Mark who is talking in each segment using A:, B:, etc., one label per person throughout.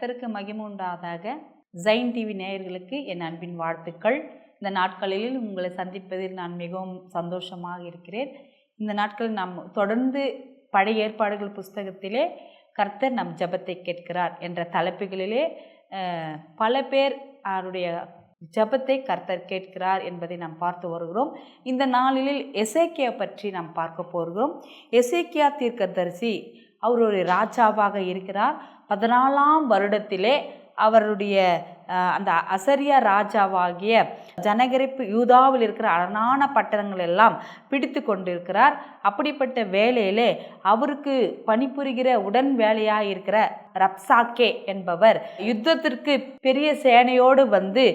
A: கர்த்தருக்கு மகிமுண்டாதாக ஜைன் டிவி நேயர்களுக்கு என் அன்பின் வாழ்த்துக்கள். இந்த நாட்களில் உங்களை சந்திப்பதில் நான் மிகவும் சந்தோஷமாக இருக்கிறேன். இந்த நாட்களில் நாம் தொடர்ந்து பழைய ஏற்பாடுகள் புஸ்தகத்திலே கர்த்தர் நம் ஜெபத்தை கேட்கிறார் என்ற தலைப்புகளிலே பல பேர் அவருடைய ஜெபத்தை கர்த்தர் கேட்கிறார் என்பதை நாம் பார்த்து வருகிறோம். இந்த நாளில் எசேக்கியா பற்றி நாம் பார்க்க போகிறோம். எசேக்கியா தீர்க்கதரிசி அவர் ஒரு ராஜாவாக இருக்கிறார். பதினாலாம் வருடத்திலே அவருடைய அந்த அசரியா ராஜாவாகிய ஜனகரிப்பு யூதாவில் இருக்கிற அரணான பட்டணங்கள் எல்லாம் பிடித்து கொண்டிருக்கிறார். அப்படிப்பட்ட வேலையிலே அவருக்கு பணிபுரிகிற உடன் வேலையாக இருக்கிற ரப்சாக்கே என்பவர் யுத்தத்திற்கு பெரிய சேனையோடு வந்து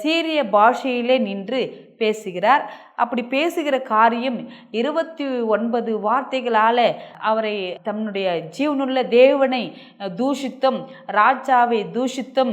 A: சீரிய பாஷையிலே நின்று பேசுகிறார். அப்படி பேசுகிற காரியம் இருபத்தி ஒன்பது வார்த்தைகளால் அவரை தன்னுடைய ஜீவனுள்ள தேவனை தூஷித்தும் ராஜாவை தூஷித்தும்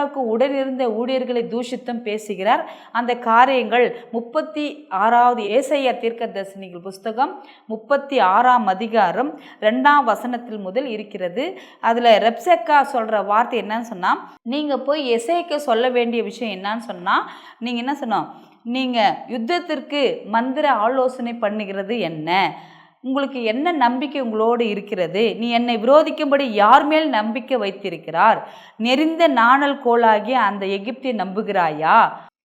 A: ராஜாவுக்கு உடனிருந்த ஊழியர்களை தூஷித்தும் பேசுகிறார். அந்த காரியங்கள் முப்பத்தி ஆறாவது ஏசைய தீர்க்க தரிசனிகள் புஸ்தகம் முப்பத்தி ஆறாம் அதிகாரம் ரெண்டாம் வசனத்தில் முதல் இருக்கிறது. அதில் ரெப்செக்கா சொல்கிற வார்த்தை என்னன்னு சொன்னால் நீங்கள் போய் எசைக்கு சொல்ல வேண்டிய விஷயம் என்னன்னு சொன்னால் நீங்கள் என்ன சொன்னோம் நீங்கள் யுத்தத்திற்கு மந்திர ஆலோசனை பண்ணுகிறது என்ன? உங்களுக்கு என்ன நம்பிக்கை உங்களோடு இருக்கிறது? நீ என்னை விரோதிக்கும்படி யார் மேல் நம்பிக்கை வைத்திருக்கிறார்? நெறிந்த நாணல் கோலாகிய அந்த எகிப்தை நம்புகிறாயா?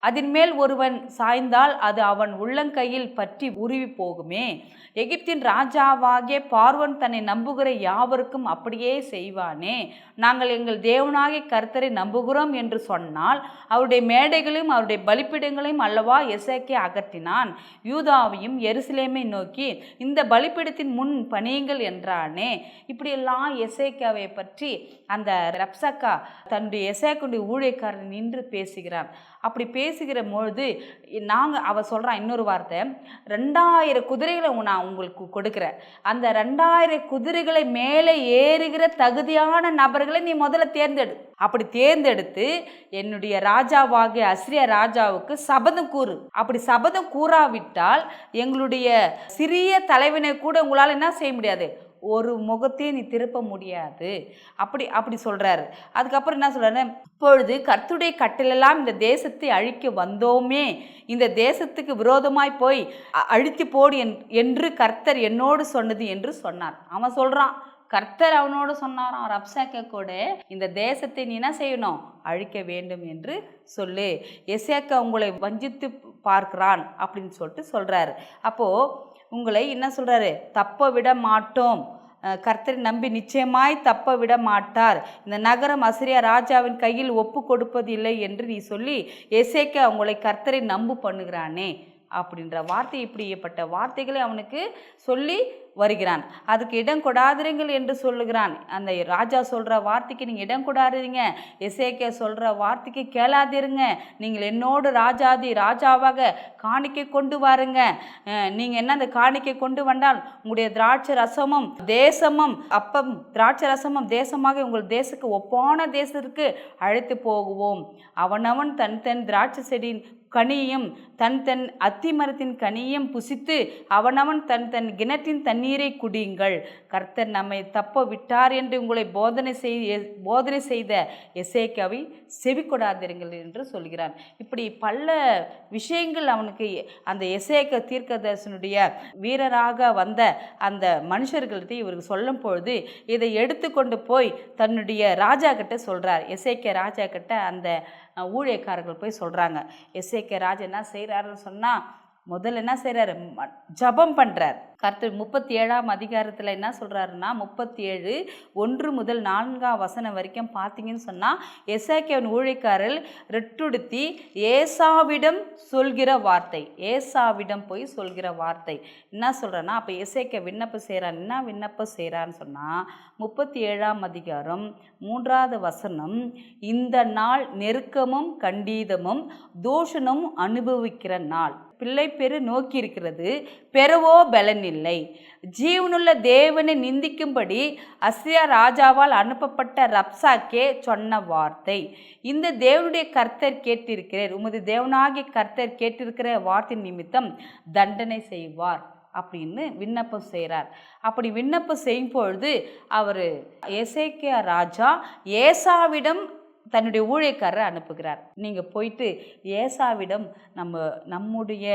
A: அதன் மேல் ஒருவன் சாய்ந்தால் அது அவன் உள்ளங்கையில் பற்றி உருவி போகுமே. எகிப்தின் ராஜாவாகிய பார்வன் தன்னை நம்புகிற யாவருக்கும் அப்படியே செய்வானே. நாங்கள் எங்கள் தேவனாகிய கர்த்தரை நம்புகிறோம் என்று சொன்னால் அவருடைய மேடைகளையும் அவருடைய பலிப்பீடங்களையும் அல்லவா எசேக்கே அகற்றினான். யூதாவையும் எருசலேமை நோக்கி இந்த பலிப்பீடத்தின் முன் பணியுங்கள் என்றானே. இப்படியெல்லாம் எசேக்காவை பற்றி அந்த ரப்சக்கா தன்னுடைய எசேக்குடைய ஊழியக்காரன் நின்று பேசுகிறான் அப்படி பேசுகிற பொழுது நாங்கள் அவ சொல்கிறான் இன்னொரு வார்த்தை ரெண்டாயிரம் குதிரைகளை நான் உங்களுக்கு கொடுக்குறேன். அந்த ரெண்டாயிரம் குதிரைகளை மேலே ஏறுகிற தகுதியான நபர்களை நீ முதல்ல தேர்ந்தெடு. அப்படி தேர்ந்தெடுத்து என்னுடைய ராஜாவாகிய அஸ்ரிய ராஜாவுக்கு சபதம் கூறு. அப்படி சபதம் கூறாவிட்டால் எங்களுடைய சிறிய தலைவனை கூட உங்களால் என்ன செய்ய முடியாது? ஒரு முகத்தையும் நீ திருப்ப முடியாது. அப்படி அப்படி சொல்கிறாரு அதுக்கப்புறம் என்ன சொல்கிறாரு இப்பொழுது கர்த்துடைய கட்டிலெல்லாம் இந்த தேசத்தை அழிக்க வந்தோமே. இந்த தேசத்துக்கு விரோதமாய் போய் அழித்து போடு என்- என்று கர்த்தர் என்னோடு சொன்னது என்று சொன்னார். அவன் சொல்கிறான் கர்த்தர் அவனோடு சொன்னாராம். ரப்சாக்க கூட இந்த தேசத்தை நீ என்ன செய்யணும்? அழிக்க வேண்டும் என்று சொல்லு. எசேக்கா உங்களை வஞ்சித்து பார்க்கிறான். அப்படின்னு சொல்லிட்டு சொல்கிறாரு அப்போது உங்களை என்ன சொல்கிறாரு தப்ப விட மாட்டோம். கர்த்தரை நம்பி நிச்சயமாய் தப்ப விட மாட்டார். இந்த நகரம் அசிரியா ராஜாவின் கையில் ஒப்பு கொடுப்பதில்லை என்று நீ சொல்லி எசேக்க அவங்களை கர்த்தரை நம்பு பண்ணுகிறானே. அப்படின்ற வார்த்தை இப்படிப்பட்ட வார்த்தைகளை அவனுக்கு சொல்லி வருகிறான். அதுக்கு இடம் கொடாதிருங்கள் என்று சொல்லுகிறான். அந்த ராஜா சொல்கிற வார்த்தைக்கு நீங்கள் இடம் கொடாதீங்க. எசேக்கே சொல்கிற வார்த்தைக்கு கேளாதிருங்க. நீங்கள் என்னோடு ராஜாதி ராஜாவாக காணிக்கை கொண்டு வாருங்க. நீங்கள் என்ன அந்த காணிக்கை கொண்டு வந்தால் உங்களுடைய திராட்சை ரசமும் தேசமும் அப்பம் திராட்சை ரசமும் தேசமாக உங்கள் தேசத்துக்கு ஒப்பான தேசத்திற்கு அழைத்து போகுவோம். அவனவன் தன் தன் திராட்சை செடியின் கனியும் தன் தன் அத்தி மரத்தின் கனியும் புசித்து அவனவன் தன் தன் கிணற்றின் தண்ணீரை குடியுங்கள். கர்த்தர் நம்மை தப்ப விட்டார் என்று உங்களை போதனை செய் போதனை செய்த எசேக்காவை செவிக்கொடாதிருங்கள் என்று சொல்கிறான் இப்படி பல விஷயங்கள் அவனுக்கு அந்த எசேக்க தீர்க்கதர்சனுடைய வீரராக வந்த அந்த மனுஷர்கள்ட்ட இவருக்கு சொல்லும் பொழுது இதை எடுத்துக்கொண்டு போய் தன்னுடைய ராஜா கிட்ட சொல்கிறார் எசேக்க ராஜா கிட்ட அந்த ஊழியக்காரர்கள் போய் சொல்கிறாங்க எஸ்ஏகே ராஜ் என்ன செய்கிறாருன்னு சொன்னால் முதல்ல என்ன செய்கிறாரு ஜபம் பண்ணுறார் கர்த்தர் முப்பத்தி ஏழாம் அதிகாரத்தில் என்ன சொல்கிறாருன்னா முப்பத்தி ஏழு ஒன்று முதல் நான்காம் வசனம் வரைக்கும் பார்த்தீங்கன்னு சொன்னால் எஸ்ஏகேவன் ஊழியக்காரர் ரெட்டுடுத்தி ஏசாவிடம் சொல்கிற வார்த்தை ஏசாவிடம் போய் சொல்கிற வார்த்தை. என்ன சொல்கிறேன்னா அப்போ எஸ்ஏகே விண்ணப்பம் செய்கிறான் என்ன விண்ணப்பம் செய்கிறான்னு சொன்னால் முப்பத்தி ஏழாம் அதிகாரம் மூன்றாவது வசனம் இந்த நாள் நெருக்கமும் கண்டீதமும் தோஷனும் அனுபவிக்கிற நாள். பிள்ளை பெரு நோக்கி இருக்கிறது பெறவோ பலன் இல்லை. ஜீவனுள்ள தேவனை நிந்திக்கும்படி அசியா ராஜாவால் அனுப்பப்பட்ட ரப்சாக்கே சொன்ன வார்த்தை. இந்த தேவனுடைய கர்த்தர் கேட்டிருக்கிறார் உமது தேவனாகிய கர்த்தர் கேட்டிருக்கிற வார்த்தை நிமித்தம் தண்டனை செய்வார் அப்படின்னு விண்ணப்பம் செய்கிறார். அப்படி விண்ணப்பம் செய்யும் பொழுது அவர் எசேக்கியா ராஜா ஏசாவிடம் தன்னுடைய ஊழியக்காரரை அனுப்புகிறார். நீங்கள் போயிட்டு ஏசாவிடம் நம்ம நம்முடைய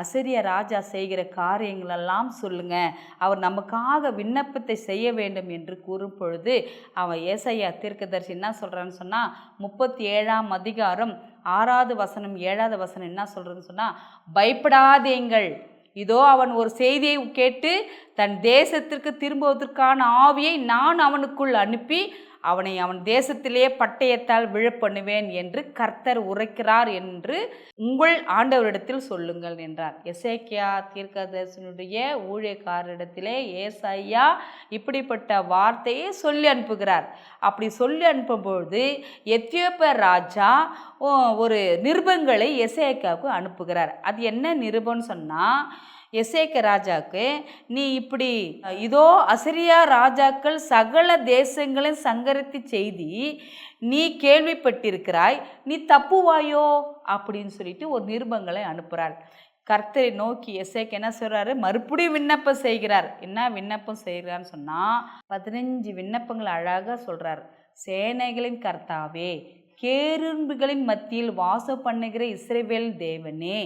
A: அசிரிய ராஜா செய்கிற காரியங்களெல்லாம் சொல்லுங்கள் அவர் நமக்காக விண்ணப்பத்தை செய்ய வேண்டும் என்று கூறும் பொழுது அவன் ஏசையா தீர்க்கதர்சி என்ன சொல்கிறான்னு சொன்னால் முப்பத்தி ஏழாம் அதிகாரம் ஆறாவது வசனம் ஏழாவது வசனம் என்ன சொல்கிறதுன்னு சொன்னால் பயப்படாதீங்கள். இதோ அவன் ஒரு செய்தியை கேட்டு தன் தேசத்திற்கு திரும்புவதற்கான ஆவியை நான் அவனுக்குள் அனுப்பி அவனை அவன் தேசத்திலே பட்டயத்தால் விழப்பண்ணுவேன் என்று கர்த்தர் உரைக்கிறார் என்று உங்கள் ஆண்டவரிடத்தில் சொல்லுங்கள் என்றார். எசேக்கியா தீர்க்கதர்சனுடைய ஊழியக்காரரிடத்திலே ஏசையா இப்படிப்பட்ட வார்த்தையை சொல்லி அனுப்புகிறார். அப்படி சொல்லி அனுப்பும்பொழுது எத்தியோப்பிய ராஜா ஒரு நிருபங்களை எசேக்கியாவுக்கு அனுப்புகிறார். அது என்ன நிருபம்னு சொன்னால் எசேக்க ராஜாக்கு நீ இப்படி இதோ அசிரியா ராஜாக்கள் சகல தேசங்களையும் சங்கரித்து செய்தி நீ கேள்விப்பட்டிருக்கிறாய் நீ தப்புவாயோ? அப்படின்னு சொல்லிட்டு ஒரு நிருபங்களை அனுப்புகிறார் கர்த்தரை நோக்கி எசேக்கு என்ன சொல்கிறாரு மறுபடியும் விண்ணப்பம் செய்கிறார். என்ன விண்ணப்பம் செய்கிறான்னு சொன்னால் பதினஞ்சு விண்ணப்பங்கள் அழகாக சொல்கிறார் சேனைகளின் கர்த்தாவே கேரும்புகளின் மத்தியில் வாசம் பண்ணுகிற இஸ்ரேவேல் தேவனே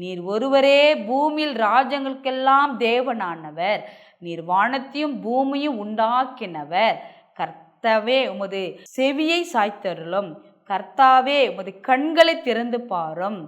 A: நீர் ஒருவரே பூமியில் ராஜங்களுக்கெல்லாம் தேவனானவர். நீர் வானத்தையும் பூமியும் உண்டாக்கினவர். கர்த்தாவே உமது செவியை சாய்த்தருளும். கர்த்தாவே உமது கண்களை திறந்து பாரும்.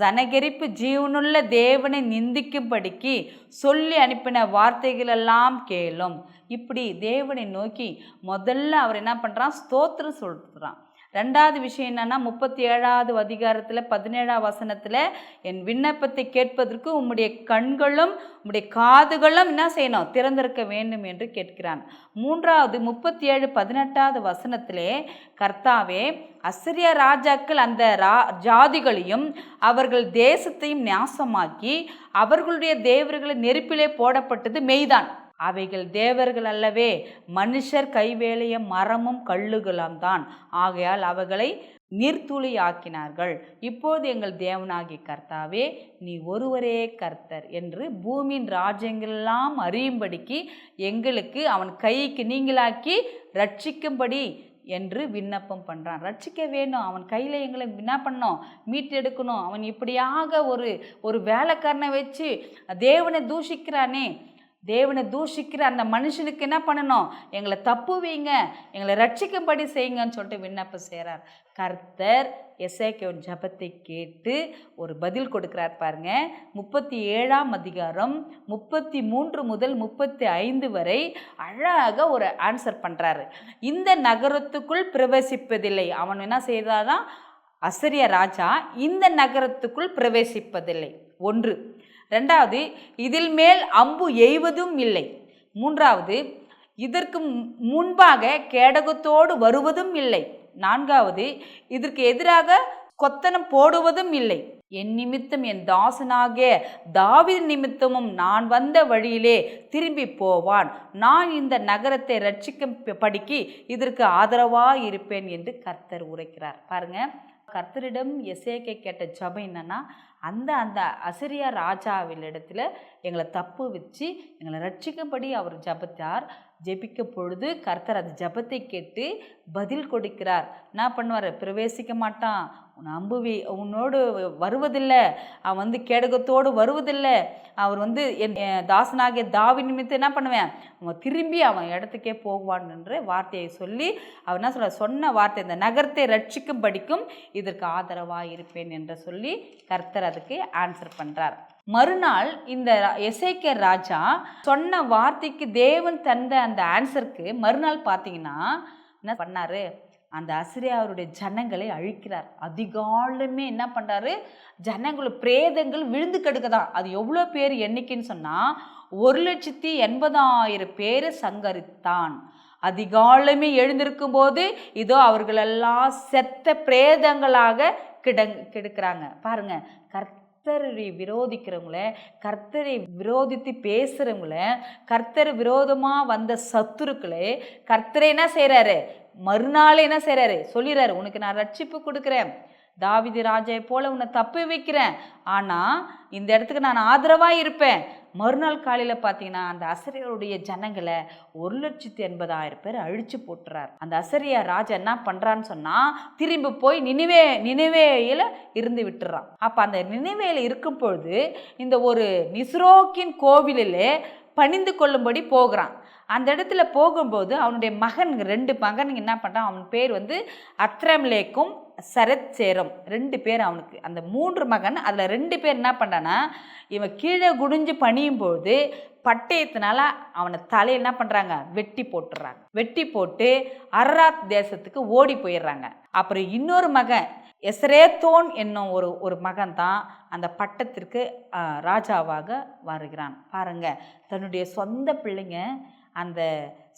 A: ஜனகரிப்பு ஜீவனுள்ள தேவனை நிந்திக்கும்படிக்கு சொல்லி அனுப்பின வார்த்தைகளெல்லாம் கேளும். இப்படி தேவனை நோக்கி முதல்ல அவர் என்ன பண்ணுறான் ஸ்தோத்திரம் சொல்கிறான் ரெண்டாவது விஷயம் என்னன்னா முப்பத்தி ஏழாவது அதிகாரத்தில் பதினேழாம் வசனத்தில் என் விண்ணப்பத்தை கேட்பதற்கு உம்முடைய கண்களும் உம்முடைய காதுகளும் என்ன செய்யணும்? திறந்திருக்க வேண்டும் என்று கேட்கிறான். மூன்றாவது முப்பத்தி ஏழு பதினெட்டாவது வசனத்திலே கர்த்தாவே அசிரிய ராஜாக்கள் அந்த ரா ஜாதிகளையும் அவர்கள் தேசத்தையும் நாசமாக்கி அவர்களுடைய தேவர்களை நெருப்பிலே போடப்பட்டது மெய்தான். அவைகள் தேவர்கள் அல்லவே மனுஷர் கைவேலைய மரமும் கல்லுகளாம் தான். ஆகையால் அவைகளை நீர்த்துளி ஆக்கினார்கள் இப்போது எங்கள் தேவனாகி கர்த்தாவே நீ ஒருவரே கர்த்தர் என்று பூமியின் ராஜ்யங்களெல்லாம் அறியும்படிக்கு எங்களுக்கு அவன் கைக்கு நீங்களாக்கி ரட்சிக்கும்படி என்று விண்ணப்பம் பண்ணுறான் ரட்சிக்க வேணும் அவன் கையில் எங்களை என்ன பண்ணோம் மீட்டெடுக்கணும் அவன் இப்படியாக ஒரு ஒரு வேலைக்காரனை வச்சு தேவனை தூஷிக்கிறானே. தேவனை தூஷிக்கிற அந்த மனுஷனுக்கு என்ன பண்ணணும்? எங்களை தப்பு வைங்க எங்களை ரட்சிக்கும்படி செய்யுங்கன்னு சொல்லிட்டு விண்ணப்பம் செய்கிறார் கர்த்தர் எசேக்கியோன் ஜபத்தை கேட்டு ஒரு பதில் கொடுக்குறார் பாருங்க. முப்பத்தி ஏழாம் அதிகாரம் முப்பத்தி மூன்று முதல் முப்பத்தி ஐந்து வரை அழகாக ஒரு ஆன்சர் பண்ணுறாரு இந்த நகரத்துக்குள் பிரவேசிப்பதில்லை. அவன் என்ன செய்தாதான்? அசரிய ராஜா இந்த நகரத்துக்குள் பிரவேசிப்பதில்லை. ஒன்று ரெண்டாவது இதில் மேல் அம்பு எய்வதும் இல்லை. மூன்றாவது இதற்கு மு- முன்பாக கேடகத்தோடு வருவதும் இல்லை. நான்காவது இதற்கு எதிராக கொத்தனம் போடுவதும் இல்லை. என் நிமித்தம் என் தாசனாகிய தாவீது நிமித்தமும் நான் வந்த வழியிலே திரும்பி போவான். நான் இந்த நகரத்தை ரட்சிக்கும் படிக்கு இதற்கு ஆதரவாக இருப்பேன் என்று கர்த்தர் உரைக்கிறார். பாருங்க கர்த்தரிடம் எசேக்கை கேட்ட ஜபம் என்னன்னா அந்த அந்த அசிரியா ராஜாவிலிடத்துல எங்களை தப்பு வச்சு எங்களை ரட்சிக்கும்படி அவர் ஜபத்தார். ஜெபிக்க பொழுது கர்த்தர் அந்த ஜபத்தை கேட்டு பதில் கொடுக்கிறார். என்ன பண்ணுவார்? பிரவேசிக்க மாட்டான். உன் அம்புவி உன்னோடு வருவதில்லை. அவன் வந்து கேடகத்தோடு வருவதில்லை. அவர் வந்து என் தாசனாகிய தாவி நிமித்தம் என்ன பண்ணுவேன்? அவன் திரும்பி அவன் இடத்துக்கே போகுவான் என்ற வார்த்தையை சொல்லி அவர் என்ன சொல்ல சொன்ன வார்த்தை இந்த நகரத்தை ரட்சிக்கும் படிக்கும் இதற்கு ஆதரவாக இருப்பேன் என்று சொல்லி கர்த்தர் அதுக்கு ஆன்சர் பண்ணுறார் மறுநாள் இந்த எசேக்கிய ராஜா சொன்ன வார்த்தைக்கு தேவன் தந்த அந்த ஆன்சருக்கு மறுநாள் பார்த்தீங்கன்னா என்ன பண்ணாரு? அந்த அசிரியாவருடைய ஜனங்களை அழிக்கிறார். அதிகாலமே என்ன பண்ணுறாரு ஜனங்கள் பிரேதங்கள் விழுந்து கெடுக்குதான். அது எவ்வளோ பேர் எண்ணிக்கைன்னு சொன்னால் ஒரு லட்சத்தி எண்பதாயிரம் பேரை சங்கரித்தான். அதிகாலமே எழுந்திருக்கும் போது இதோ அவர்களெல்லாம் செத்த பிரேதங்களாக கிட கெடுக்கிறாங்க. பாருங்க கர்த்தரை விரோதிக்கிறவங்கள கர்த்தரை விரோதித்து பேசுகிறவங்கள கர்த்தர் விரோதமாக வந்த சத்துருக்களே கர்த்தரை என்ன செய்கிறாரு மறுநாள் என்ன செய்கிறாரு சொல்லிடுறாரு உனக்கு நான் ரட்சிப்பு கொடுக்குறேன். தாவிதி ராஜாவை போல உன்னை தப்பி வைக்கிறேன். ஆனால் இந்த இடத்துக்கு நான் ஆதரவாக இருப்பேன் மறுநாள் காலையில் பார்த்தீங்கன்னா அந்த அசரியருடைய ஜனங்களை ஒரு லட்சத்தி எண்பதாயிரம் பேர் அழிச்சு போட்டுறார். அந்த அசரியா ராஜா என்ன பண்ணுறான்னு சொன்னால் திரும்பி போய் நினைவே நினைவேயில் இருந்து விட்டுறான். அப்போ அந்த நினைவேயில் இருக்கும் பொழுது இந்த ஒரு நிஸ்ரோக்கின் கோவிலிலே பணிந்து கொள்ளும்படி போகிறான். அந்த இடத்துல போகும்போது அவனுடைய மகன் ரெண்டு மகன் என்ன பண்ணுறான் அவன் பேர் வந்து அத்ரம்லேக்கும் சரத் சேரம் ரெண்டு பேர் அவனுக்கு. அந்த மூன்று மகன் அதில் ரெண்டு பேர் என்ன பண்ணுறான்னா இவன் கீழே குடிஞ்சு பணியும் போது பட்டயத்தினால அவனை தலையை என்ன பண்ணுறாங்க வெட்டி போட்டுடுறாங்க வெட்டி போட்டு அரராத் தேசத்துக்கு ஓடி போயிடுறாங்க. அப்புறம் இன்னொரு மகன் எஸ்ரேத்தோன் என்னும் ஒரு ஒரு மகன் தான் அந்த பட்டத்திற்கு ராஜாவாக வருகிறான். பாருங்கள் தன்னுடைய சொந்த பிள்ளைங்க அந்த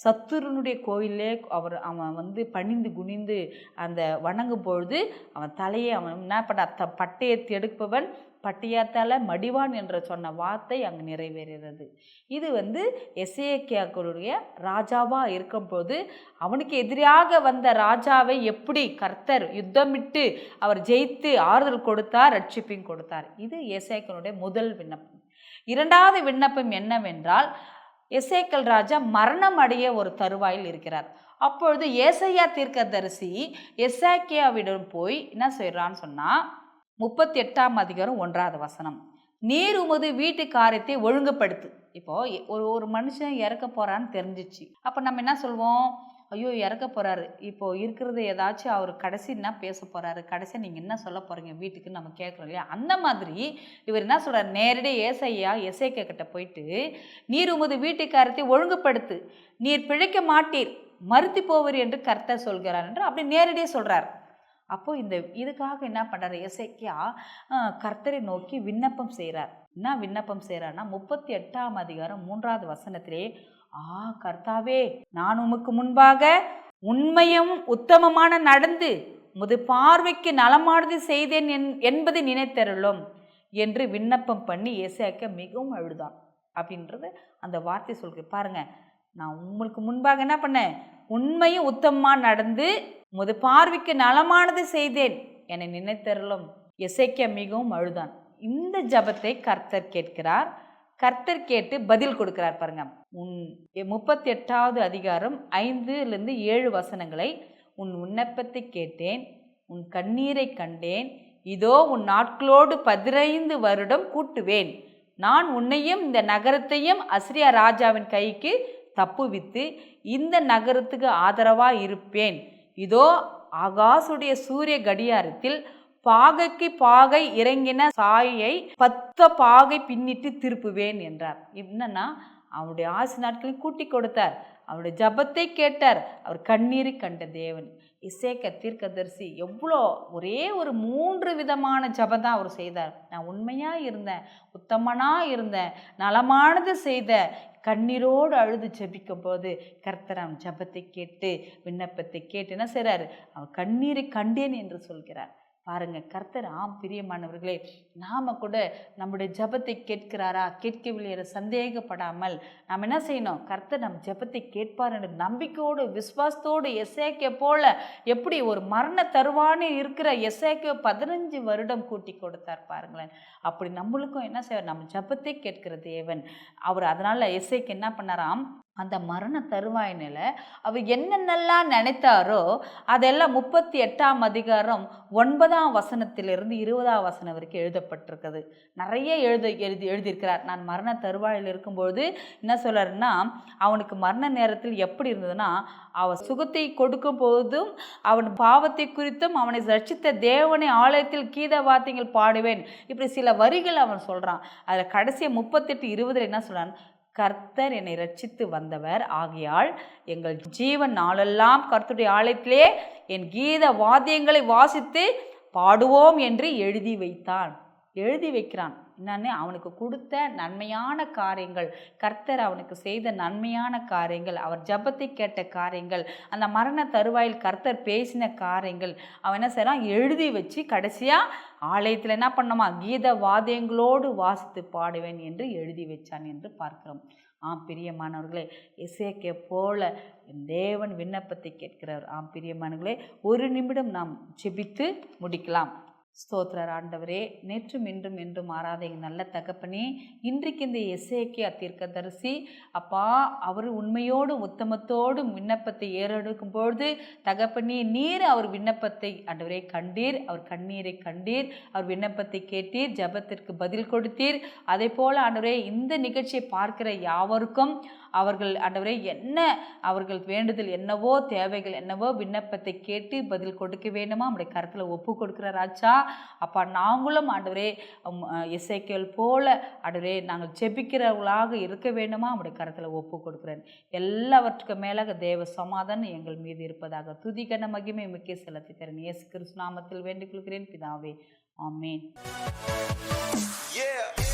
A: சத்துருனுடைய கோயிலே அவர் அவன் வந்து பணிந்து குனிந்து அந்த வணங்கும் பொழுது அவன் தலையை அவன் என்ன பண்ண த பட்டயத்தை எடுப்பவன் பட்டயத்தால் மடிவான் என்று சொன்ன வார்த்தை அங்கு நிறைவேறுகிறது இது வந்து எசேக்கியாக்களுடைய ராஜாவாக இருக்கும்போது அவனுக்கு எதிராக வந்த ராஜாவை எப்படி கர்த்தர் யுத்தமிட்டு அவர் ஜெயித்து ஆறுதல் கொடுத்தார் ரட்சிப்பையும் கொடுத்தார். இது எசேக்கியனுடைய முதல் விண்ணப்பம். இரண்டாவது விண்ணப்பம் என்னவென்றால் எசேக்கல் ராஜா மரணம் அடைய ஒரு தருவாயில் இருக்கிறார். அப்பொழுது ஏசையா தீர்க்கதரிசி எசாக்கியாவிடம் போய் என்ன செய்கிறான்னு சொன்னால் முப்பத்தி எட்டாம் அதிகாரம் ஒன்றாவது வசனம் நீர் உமது வீட்டு காரியத்தை ஒழுங்குபடுத்து. இப்போ ஒரு ஒரு மனுஷன் இறக்க போகிறான்னு தெரிஞ்சிச்சு. அப்போ நம்ம என்ன சொல்வோம்? ஐயோ இறக்க போகிறாரு இப்போ இருக்கிறது ஏதாச்சும் அவர் கடைசி என்ன பேச போகிறாரு கடைசி நீங்கள் என்ன சொல்ல போகிறீங்க வீட்டுக்கு நம்ம கேட்குறோம் இல்லையா? அந்த மாதிரி இவர் என்ன சொல்கிறார் நேரடியாக ஏசையா எசேக்கியா கிட்ட போயிட்டு நீர் உமது வீட்டுக்காரத்தை ஒழுங்குபடுத்து நீர் பிழைக்க மாட்டீர் மறுத்து போவர் என்று கர்த்தர் சொல்கிறார் என்று அப்படி நேரடியாக சொல்கிறார் அப்போ இந்த இதுக்காக என்ன பண்ணுறாரு எசேக்கியா கர்த்தரை நோக்கி விண்ணப்பம் செய்கிறார் என்ன விண்ணப்பம் செய்கிறார்னா முப்பத்தி எட்டாம் அதிகாரம் மூன்றாவது வசனத்திலே ஆ கர்த்தாவே நான் உமக்கு முன்பாக உண்மையும் உத்தமமான நடந்து முது பார்வைக்கு நலமானது செய்தேன் என்- என்பதை நினைத்தருளும் என்று விண்ணப்பம் பண்ணி ஏசாக்க மிகவும் அழுதான். அப்படின்றது அந்த வார்த்தை சொல்கிறேன் பாருங்க நான் உங்களுக்கு முன்பாக என்ன பண்ணேன்? உண்மையும் உத்தமமாக நடந்து முது பார்வைக்கு நலமானது செய்தேன் என நினைத்தருளும். இசைக்க மிகவும் அழுதான். இந்த ஜபத்தை கர்த்தர் கேட்கிறார். கர்த்தர் கேட்டு பதில் கொடுக்கிறார் பாருங்க. உன் முப்பத்தி எட்டாவது அதிகாரம் ஐந்துலேருந்து ஏழு வசனங்களை உன் விண்ணப்பத்தை கேட்டேன் உன் கண்ணீரை கண்டேன் இதோ உன் நாட்களோடு பதினைந்து வருடம் கூட்டுவேன். நான் உன்னையும் இந்த நகரத்தையும் அசிரியா ராஜாவின் கைக்கு தப்புவித்து இந்த நகரத்துக்கு ஆதரவாக இருப்பேன் இதோ ஆகாசுடைய சூரிய கடியாரத்தில் பாகைக்கு பாகை இறங்கின சாயை பத்த பாகை பின்னிட்டு திருப்புவேன் என்றார். என்னன்னா அவருடைய ஆசி நாட்களை கூட்டி கொடுத்தார். அவருடைய ஜபத்தை கேட்டார். அவர் கண்ணீரை கண்ட தேவன். இசேக்க தீர்க்கதரிசி எவ்வளோ ஒரே ஒரு மூன்று விதமான ஜபம் தான் அவர் செய்தார். நான் உண்மையாக இருந்தேன் உத்தமனாக இருந்தேன் நலமானது செய்த கண்ணீரோடு அழுது ஜெபிக்கும் போது கர்த்தர் அவன் ஜபத்தை கேட்டு விண்ணப்பத்தை கேட்டு என்ன செய்கிறார் அவன் கண்ணீரை கண்டேன் என்று சொல்கிறார். பாருங்க கர்த்தர் ஆம் பிரியமானவர்களே நாம கூட நம்முடைய ஜெபத்தை கேட்கிறாரா? கேட்கவில்லை என்ற சந்தேகப்படாமல் நாம் என்ன செய்யணும்? கர்த்தர் நம் ஜெபத்தை கேட்பார் என்ற நம்பிக்கையோடு விஸ்வாசத்தோடு எசேக்கிய போல எப்படி ஒரு மரண தருவானே இருக்கிற எசேக்கிய பதினஞ்சு வருடம் கூட்டி கொடுத்தார் பாருங்களேன். அப்படி நம்மளுக்கும் என்ன செய்வார்? நம்ம ஜெபத்தை கேட்கிற தேவன். அவர் அதனால எசேக்கு என்ன பண்ணாராம்? அந்த மரண தருவாயினில் அவர் என்னென்னலாம் நினைத்தாரோ அதெல்லாம் முப்பத்தி எட்டாம் அதிகாரம் ஒன்பதாம் வசனத்திலிருந்து இருபதாம் வசனம் வரைக்கும் எழுதப்பட்டிருக்குது. நிறைய எழுத எழுதி எழுதியிருக்கிறார். நான் மரண தருவாயில் இருக்கும்பொழுது என்ன சொல்கிறேன்னா அவனுக்கு மரண நேரத்தில் எப்படி இருந்ததுன்னா அவன் சுகத்தை கொடுக்கும் போதும் அவன் பாவத்தை குறித்தும் அவனை ரட்சித்த தேவனை ஆலயத்தில் கீத வார்த்தைகள் பாடுவேன். இப்படி சில வரிகள் அவன் சொல்கிறான் அதில் கடைசியை முப்பத்தெட்டு இருபதில் என்ன சொல்கிறான் கர்த்தர் என்னை ரட்சித்து வந்தவர். ஆகையால் எங்கள் ஜீவன் நாளெல்லாம் கர்த்தருடைய ஆலயத்திலே என் கீத வாத்தியங்களை வாசித்து பாடுவோம் என்று எழுதி வைத்தான். எழுதி வைக்கிறான். என்னன்னு அவனுக்கு கொடுத்த நன்மையான காரியங்கள் கர்த்தர் அவனுக்கு செய்த நன்மையான காரியங்கள் அவர் ஜபத்தை கேட்ட காரியங்கள் அந்த மரண தருவாயில் கர்த்தர் பேசின காரியங்கள் அவன் என்ன செய்கிறான் எழுதி வச்சு கடைசியாக ஆலயத்தில் என்ன பண்ணோமா? கீத வாத்தியங்களோடு வாசித்து பாடுவேன் என்று எழுதி வச்சான் என்று பார்க்கிறோம். ஆம் பிரியமானவர்களே இசைக்கே போல தேவன் விண்ணப்பத்தை கேட்கிறார். ஆம் பிரியமானவர்களே ஒரு நிமிடம் நாம் ஜெபித்து முடிக்கலாம். ஸ்தோத்திரர் ஆண்டவரே நேற்றும் இன்றும் என்றும் மாறாத எங்கள் நல்ல தகப்பனே இன்றைக்கு இந்த இசைக்கே அத்தீர்க்க தரிசி அப்பா அவர் உண்மையோடு உத்தமத்தோடு விண்ணப்பத்தை ஏறெடுக்கும் பொழுது தகப்பனே நீர் அவர் விண்ணப்பத்தை ஆண்டவரே கண்டீர் அவர் கண்ணீரை கண்டீர் அவர் விண்ணப்பத்தை கேட்டீர் ஜெபத்திற்கு பதில் கொடுத்தீர். அதே போல் ஆண்டவரே இந்த நிகழ்ச்சியை பார்க்கிற யாவருக்கும் அவர்கள் ஆண்டவரே என்ன அவர்கள் வேண்டுதல் என்னவோ தேவைகள் என்னவோ விண்ணப்பத்தை கேட்டு பதில் கொடுக்க வேண்டுமா? நம்முடைய கருத்தில் ஒப்பு கொடுக்குற ராஜா. அப்பா நாங்களும் ஆண்டவரே இசைக்கல் போல ஆண்டவரே நாங்கள் ஜெபிக்கிறவர்களாக இருக்க வேண்டுமா? நம்முடைய கருத்தில் ஒப்பு கொடுக்குறேன். எல்லாவற்றுக்கும் மேலாக தேவ சமாதானம் எங்கள் மீது இருப்பதாக துதிகன மகிமை முக்கிய செலுத்தி தரேன். இயேசு கிறிஸ்து நாமத்தில் வேண்டிக் கொள்கிறேன். பிதாவே ஆமேன்.
B: Yeah.